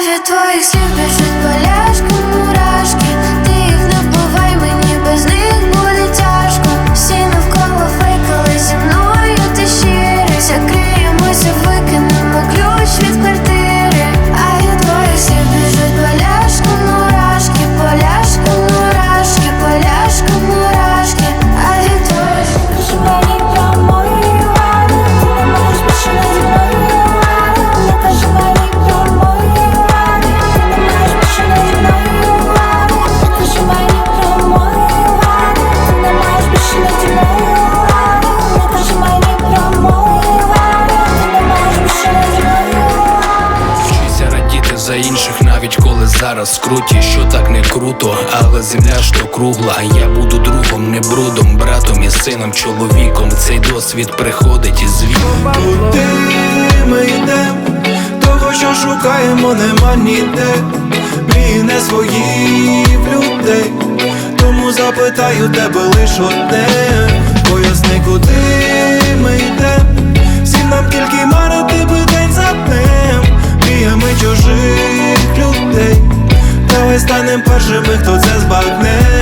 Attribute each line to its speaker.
Speaker 1: від твоїх слів біжуть поляшки,
Speaker 2: за інших, навіть коли зараз скруті, що так не круто, але земля ж то кругла. Я буду другом, не брудом, братом і сином, чоловіком. Цей досвід приходить із віком.
Speaker 3: Ми йдем? Того, що шукаємо, нема ніде. Мрії не свої в людей. Тому запитаю тебе лиш одне. Cały stanem parzymy, kto co zbagnie